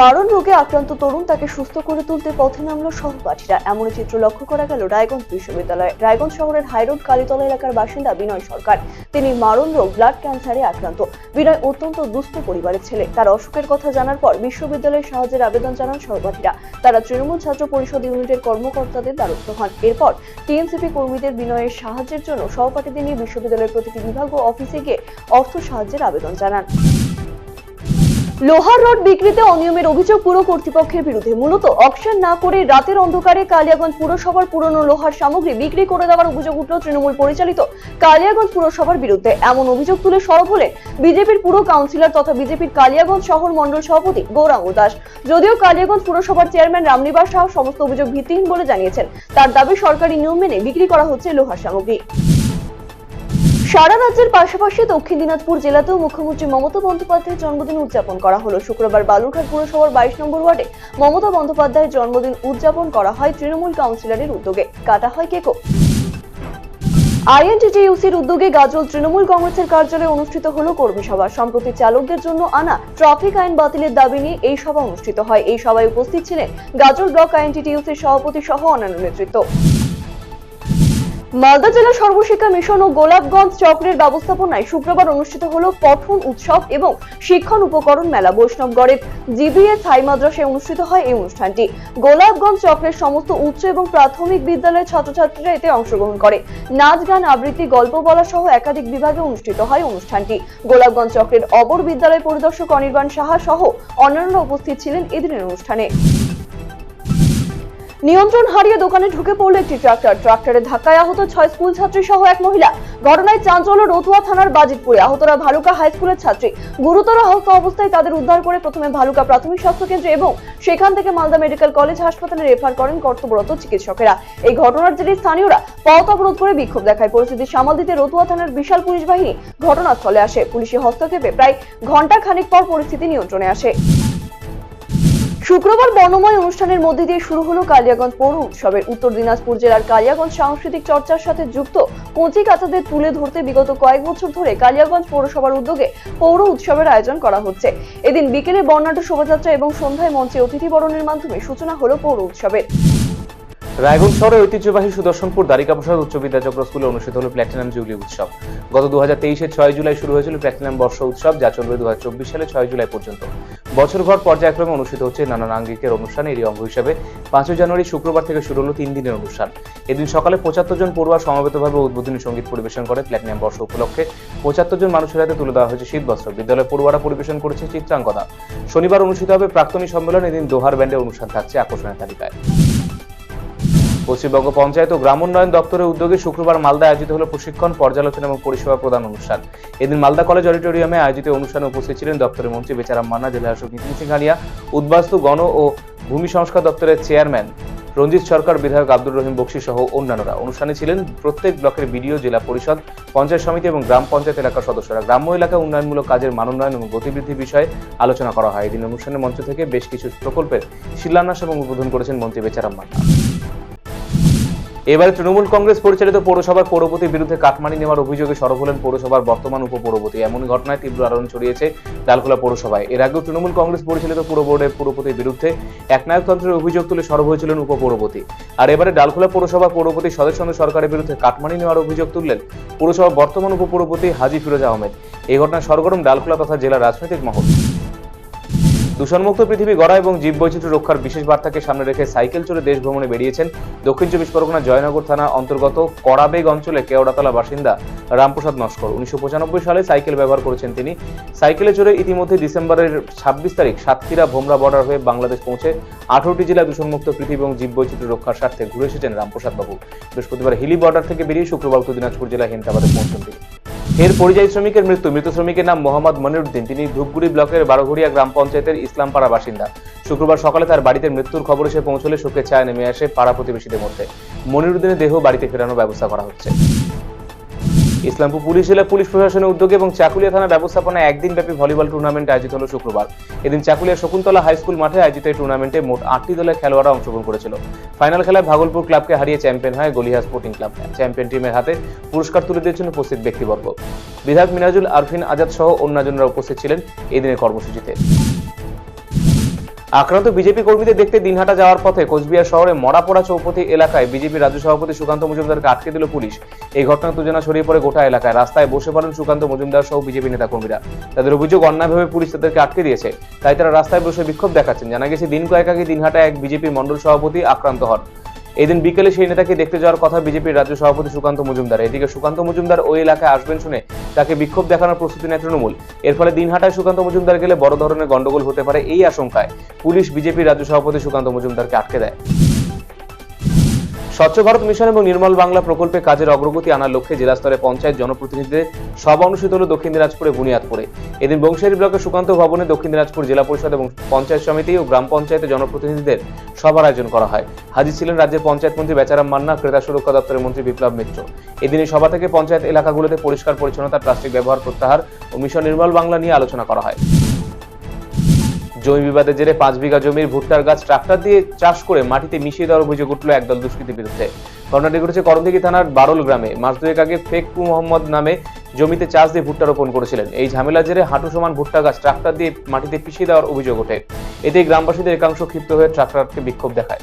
মারণ রোগে আক্রান্ত তরুণ তাকে সুস্থ করে তুলতে পথে নামলো সহপাঠীরা। এমন চিত্র লক্ষ্য করা গেল রায়গঞ্জ বিশ্ববিদ্যালয়ে। রায়গঞ্জ শহরের হাইরোড কালীতলা এলাকার বাসিন্দা বিনয় সরকার। তিনি মারণ রোগ, ব্লাড ক্যান্সারে আক্রান্ত। বিনয় অত্যন্ত দুস্থ পরিবারের ছেলে। তার অসুখের কথা জানার পর বিশ্ববিদ্যালয়ের সাহায্যের আবেদন জানান সহপাঠীরা। তারা তৃণমূল ছাত্র পরিষদ ইউনিটের কর্মকর্তাদের দ্বারস্থ হন। এরপর টিএমসিপি কর্মীদের বিনয়ের সাহায্যের জন্য সহপাঠীদের নিয়ে বিশ্ববিদ্যালয়ের প্রতিটি বিভাগ ও অফিসে গিয়ে অর্থ সাহায্যের আবেদন জানান। লোহার রড বিক্রিতে অনিয়মের অভিযোগ পুরো কর্তৃপক্ষের বিরুদ্ধে। মূলত অকশন না করে রাতের অন্ধকারে কালিয়াগঞ্জ পুরসভার পুরনো লোহার সামগ্রী বিক্রি করে দেওয়ার অভিযোগ উঠল তৃণমূল পরিচালিত কালিয়াগঞ্জ পুরসভার বিরুদ্ধে। এমন অভিযোগ তুলে সরব হলেন বিজেপির পুরো কাউন্সিলর তথা বিজেপির কালিয়াগঞ্জ শহর মণ্ডল সভাপতি গৌরাঙ্গ দাস। যদিও কালিয়াগঞ্জ পুরসভার চেয়ারম্যান রামনিবাস সাহা সমস্ত অভিযোগ ভিত্তিহীন বলে জানিয়েছেন। তার দাবি সরকারি নিয়ম মেনে বিক্রি করা হচ্ছে লোহার সামগ্রী। সারা রাজ্যের পাশাপাশি দক্ষিণ দিনাজপুর জেলাতেও মুখ্যমন্ত্রী মমতা বন্দ্যোপাধ্যায়ের জন্মদিন উদযাপন করা হলো। শুক্রবার বালুরঘাট পুরসভার বাইশ নম্বর ওয়ার্ডে মমতা বন্দ্যোপাধ্যায়ের জন্মদিন উদযাপন করা হয় তৃণমূল কাউন্সিলরের উদ্যোগে। কাটা হয় কেকও আইএনটিটিইউসির উদ্যোগে গাজল তৃণমূল কংগ্রেসের কার্যালয়ে অনুষ্ঠিত হলো কর্মী সভা। সম্প্রতি চালকদের জন্য আনা ট্রাফিক আইন বাতিলের দাবি নিয়ে এই সভা অনুষ্ঠিত হয়। এই সভায় উপস্থিত ছিলেন গাজল ব্লক আইএনটিটিইউসির সভাপতি সহ অন্যান্য নেতৃত্ব। মালদা জেলা সর্বশিক্ষা মিশন ও গোলাপগঞ্জ চক্রের ব্যবস্থাপনায় শুক্রবার অনুষ্ঠিত হল পঠন উৎসব এবং শিক্ষণ উপকরণ মেলা বৈষ্ণবগড়ের জিবিএস হাই মাদ্রাসায় অনুষ্ঠিত হয় এই অনুষ্ঠানটি। গোলাপগঞ্জ চক্রের সমস্ত উচ্চ এবং প্রাথমিক বিদ্যালয়ের ছাত্রছাত্রীরা এতে অংশগ্রহণ করে। নাচ, গান, আবৃত্তি, গল্প বলা সহ একাধিক বিভাগে অনুষ্ঠিত হয় অনুষ্ঠানটি। গোলাপগঞ্জ চক্রের অবর বিদ্যালয় পরিদর্শক অনির্বাণ সাহা সহ অন্যান্যরা উপস্থিত ছিলেন এদিনের অনুষ্ঠানে। নিয়ন্ত্রণ হারিয়ে দোকানে ঢুকে পড়ল একটি ট্রাক্টর। ট্রাক্টরে ধাক্কায় আহত ছয় স্কুল ছাত্রী সহ এক মহিলা। ঘটনায় চাঞ্চল্য রতুয়া থানার বাজিতপুরে। আহতরা ভালুকা হাই স্কুলের ছাত্রী। গুরুতর আহত অবস্থায় তাদের উদ্ধার করে প্রথমে ভালুকা প্রাথমিক স্বাস্থ্য কেন্দ্রে এবং সেখান থেকে মালদা মেডিকেল কলেজ হাসপাতালে রেফার করেন কর্তব্যরত চিকিৎসকেরা। এই ঘটনার জেরে স্থানীয়রা পথ অবরোধ করে বিক্ষোভ দেখায়। পরিস্থিতি সামাল দিতে রতুয়া থানার বিশাল পুলিশ বাহিনী ঘটনাস্থলে আসে। পুলিশি হস্তক্ষেপে প্রায় ঘণ্টা খানিক পর পরিস্থিতি নিয়ন্ত্রণে আসে। শুক্রবার বর্ণময় অনুষ্ঠানের মধ্যে দিয়ে শুরু হলো কালিয়াগঞ্জ পৌর উৎসবের। উত্তর দিনাজপুর জেলার কালিয়াগঞ্জ সাংস্কৃতিক চর্চার সাথে যুক্ত কচি কাচাদের তুলে ধরতে বিগত কয়েক বছর ধরে কালিয়াগঞ্জ পৌরসভার উদ্যোগে পৌর উৎসবের আয়োজন করা হচ্ছে। এদিন বিকেলে বর্ণাঢ্য শোভাযাত্রা এবং সন্ধ্যায় মঞ্চে অতিথি বরণের মাধ্যমে সূচনা হলো পৌর উৎসবের। রায়গঞ্জ শহরের ঐতিহ্যবাহী সুদর্শনপুর দ্বারিকা প্রসাদ উচ্চ বিদ্যাচক্র স্কুলে অনুষ্ঠিত হল প্ল্যাটিনাম জুবলি উৎসব। গত দু হাজার তেইশের ছয় জুলাই শুরু হয়েছিল প্ল্যাটিনাম বর্ষ উৎসব, যা চলবে দু হাজার চব্বিশ সালে ছয় জুলাই পর্যন্ত। বছরভর পর্যায়ক্রমে অনুষ্ঠিত হচ্ছে নানান আঙ্গিকের অনুষ্ঠান। এরই অঙ্গ হিসেবে পাঁচই জানুয়ারি শুক্রবার থেকে শুরু হলো তিন দিনের অনুষ্ঠান। এদিন সকালে পঁচাত্তর জন পড়ুয়া সমবেতভাবে উদ্বোধনী সংগীত পরিবেশন করে প্ল্যাটিনাম বর্ষ উপলক্ষে পঁচাত্তর জন মানুষের হাতে তুলে দেওয়া হয়েছে শীতবস্ত্র। বিদ্যালয় পড়ুয়ারা পরিবেশন করেছে চিত্রাঙ্গদা শনিবার অনুষ্ঠিত হবে প্রাক্তনী সম্মেলন। এদিন দোহার ব্যান্ডে অনুষ্ঠান থাকছে আকর্ষণের তালিকায়। পশ্চিমবঙ্গ পঞ্চায়েত ও গ্রাম উন্নয়ন দপ্তরের উদ্যোগে শুক্রবার মালদায় আয়োজিত হলো প্রশিক্ষণ, পর্যালোচনা এবং পরিষেবা প্রদান অনুষ্ঠান। এদিন মালদা কলেজ অডিটোরিয়ামে আয়োজিত অনুষ্ঠানে উপস্থিত ছিলেন দপ্তরের মন্ত্রী বেচারাম মান্না, জেলা শাসক নীতিন সিংহানিয়া, উদ্বাস্তু গণ ও ভূমি সংস্কার দপ্তরের চেয়ারম্যান রঞ্জিত সরকার, বিধায়ক আব্দুর রহিম বক্সি সহ অন্যান্যরা। অনুষ্ঠানে ছিলেন প্রত্যেক ব্লকের বিডিও, জেলা পরিষদ, পঞ্চায়েত সমিতি এবং গ্রাম পঞ্চায়েত এলাকার সদস্যরা। গ্রাম্য এলাকা উন্নয়নমূলক কাজের মানোন্নয়ন এবং গতিবৃদ্ধি বিষয়ে আলোচনা করা হয়। এদিন অনুষ্ঠানের মঞ্চ থেকে বেশ কিছু প্রকল্পের শিলান্যাস এবং উদ্বোধন করেছেন মন্ত্রী বেচারাম মান্না। এবারে তৃণমূল কংগ্রেস পরিচালিত পৌরসভার পৌরপতির বিরুদ্ধে কাটমানি নেওয়ার অভিযোগে সরব হলেন পৌরসভার বর্তমান উপপৌরপতি। এমন ঘটনায় তীব্র আলোড়ন ছড়িয়েছে ডালখোলা পৌরসভায়। এর আগেও তৃণমূল কংগ্রেস পরিচালিত পুর বোর্ডের পৌরপতির বিরুদ্ধে একনায়কতন্ত্রের অভিযোগ তুলে সরব হয়েছিলেন উপপৌরপতি। আর এবারে ডালখোলা পৌরসভা পৌরপতি সদস্য সরকারের বিরুদ্ধে কাটমানি নেওয়ার অভিযোগ তুললেন পৌরসভার বর্তমান উপপৌরপতি হাজি ফিরোজ আহমেদ। এই ঘটনায় সরগরম ডালখোলা তথা জেলার রাজনৈতিক মহল। দূষণমুক্ত পৃথিবী গড়া এবং জীববৈচিত্র্য রক্ষার বিশেষ বার্তাকে সামনে রেখে সাইকেল চড়ে দেশ ভ্রমণে বেরিয়েছেন দক্ষিণ চব্বিশ পরগনা জয়নগর থানা অন্তর্গত কড়াবেগ অঞ্চলে কেওড়াতলা বাসিন্দা রামপ্রসাদ নস্কর। উনিশশো পঁচানব্বই সালে সাইকেল ব্যবহার করেছেন তিনি। সাইকেলে চড়ে ইতিমধ্যে ডিসেম্বরের ছাব্বিশ তারিখ সাতক্ষীরা ভোমরা বর্ডার হয়ে বাংলাদেশ পৌঁছে আঠারোটি জেলা দূষণমুক্ত পৃথিবী এবং জীববৈচিত্র্য রক্ষার স্বার্থে ঘুরে এসেছেন রামপ্রসাদ বাবু। বৃহস্পতিবার হিলি বর্ডার থেকে বেরিয়ে শুক্রবার উত্তর দিনাজপুর জেলা হেমতাবাদে পৌঁছন তিনি। এর পরিযায়ী শ্রমিকের মৃত্যু। মৃত শ্রমিকের নাম মোহাম্মদ মনিরুদ্দিন। তিনি ধূপগুড়ি ব্লকের বারোঘড়িয়া গ্রাম পঞ্চায়েতের ইসলামপাড়া বাসিন্দা। শুক্রবার সকালে তার বাড়িতে মৃত্যুর খবর এসে পৌঁছলে শোকের ছায়া নেমে আসে পাড়া প্রতিবেশীদের মধ্যে। মনিরুদ্দিনের দেহ বাড়িতে ফেরানোর ব্যবস্থা করা হচ্ছে। ইসলামপুর পুলিশ জেলা পুলিশ প্রশাসনের উদ্যোগে এবং চাকুলিয়া থানা ব্যবস্থাপনায় একদিন ব্যাপী ভলিবল টুর্নামেন্ট আয়োজিত হলো শুক্রবার। এদিন চাকুলিয়া শকুন্তলা হাই স্কুল মাঠে আয়োজিত এই টুর্নামেন্টে মোট আটটি দলের খেলোয়াড়রা অংশগ্রহণ করেছিল। ফাইনাল খেলায় ভাগলপুর ক্লাবকে হারিয়ে চ্যাম্পিয়ন হয় গলিহা স্পোর্টিং ক্লাব। চ্যাম্পিয়ন টিমের হাতে পুরস্কার তুলে দিয়েছেন উপস্থিত ব্যক্তিবর্গ। বিধায়ক মিনাজুল আরফিন আজাদ সহ অন্যান্যরা উপস্থিত ছিলেন এই দিনের কর্মসূচিতে। আক্রান্ত বিজেপি কর্মীদের দেখতে দিনহাটা যাওয়ার পথে কোচবিহার শহরে মরাপোড়া চৌপতি এলাকায় বিজেপি রাজ্য সভাপতি সুকান্ত মজুমদারকে আটকে দিল পুলিশ। এই ঘটনা উত্তেজনা ছড়িয়ে পড়ে গোটা এলাকায়। রাস্তায় বসে পড়েন সুকান্ত মজুমদার সহ বিজেপি নেতা কর্মীরা তাদের অভিযোগ, অন্যায়ভাবে পুলিশ তাদেরকে আটকে দিয়েছে। তাই তারা রাস্তায় বসে বিক্ষোভ দেখাচ্ছেন। জানা গেছে, দিন কয়েক আগে দিনহাটায় এক বিজেপি মণ্ডল সভাপতি আক্রান্ত হন। এদিন বিকেলে সেই নেতাকে দেখতে যাওয়ার কথা বিজেপির রাজ্য সভাপতি সুকান্ত মজুমদার। এদিকে সুকান্ত মজুমদার ওই এলাকায় আসবেন শুনে তাকে বিক্ষোভ দেখানোর প্রস্তুতি নেয় তৃণমূল। এর ফলে দিনহাটায় সুকান্ত মজুমদার গেলে বড় ধরনের গন্ডগোল হতে পারে এই আশঙ্কায়। পুলিশ বিজেপির রাজ্য সভাপতি সুকান্ত মজুমদারকে আটকে দেয়। স্বচ্ছ ভারত মিশন এবং নির্মল বাংলা প্রকল্পে কাজের অগ্রগতি আনার লক্ষ্যে জেলা স্তরে পঞ্চায়েত জনপ্রতিনিধিদের সভা অনুষ্ঠিত হল দক্ষিণ দিনাজপুরে বুনিয়াদপুরে। এদিন বংশারী ব্লকের সুকান্ত ভবনে দক্ষিণ দিনাজপুর জেলা পরিষদ এবং পঞ্চায়েত সমিতি ও গ্রাম পঞ্চায়েতের জনপ্রতিনিধিদের সভার আয়োজন করা হয়। হাজির ছিলেন রাজ্যের পঞ্চায়েত মন্ত্রী বেচারাম মান্না, ক্রেতা সুরক্ষা দপ্তরের মন্ত্রী বিপ্লব মিত্র। এদিন এই সভা থেকে পঞ্চায়েত এলাকাগুলোতে পরিষ্কার পরিচ্ছন্নতা, প্লাস্টিক ব্যবহার প্রত্যাহার ও মিশন নির্মল বাংলা নিয়ে আলোচনা করা হয়। জমি বিবাদের জেরে পাঁচ বিঘা জমির ভুট্টার গাছ ট্রাক্টর দিয়ে চাষ করে মাটিতে মিশিয়ে দেওয়ার অভিযোগ উঠল একদল দুষ্কৃতীর বিরুদ্ধে। ঘটনাটি ঘটেছে করণদিঘি থানার বারল গ্রামে। মাস দুয়েক আগে ফেকু মোহাম্মদ নামে জমিতে চাষ দিয়ে ভুট্টা রোপণ করেছিলেন। এই ঝামেলা জেরে হাঁটু সমান ভুট্টা গাছ ট্রাক্টর দিয়ে মাটিতে পিষিয়ে দেওয়ার অভিযোগ ওঠে। এতে গ্রামবাসীদের একাংশ ক্ষিপ্ত হয়ে ট্রাক্টরকে বিক্ষোভ দেখায়।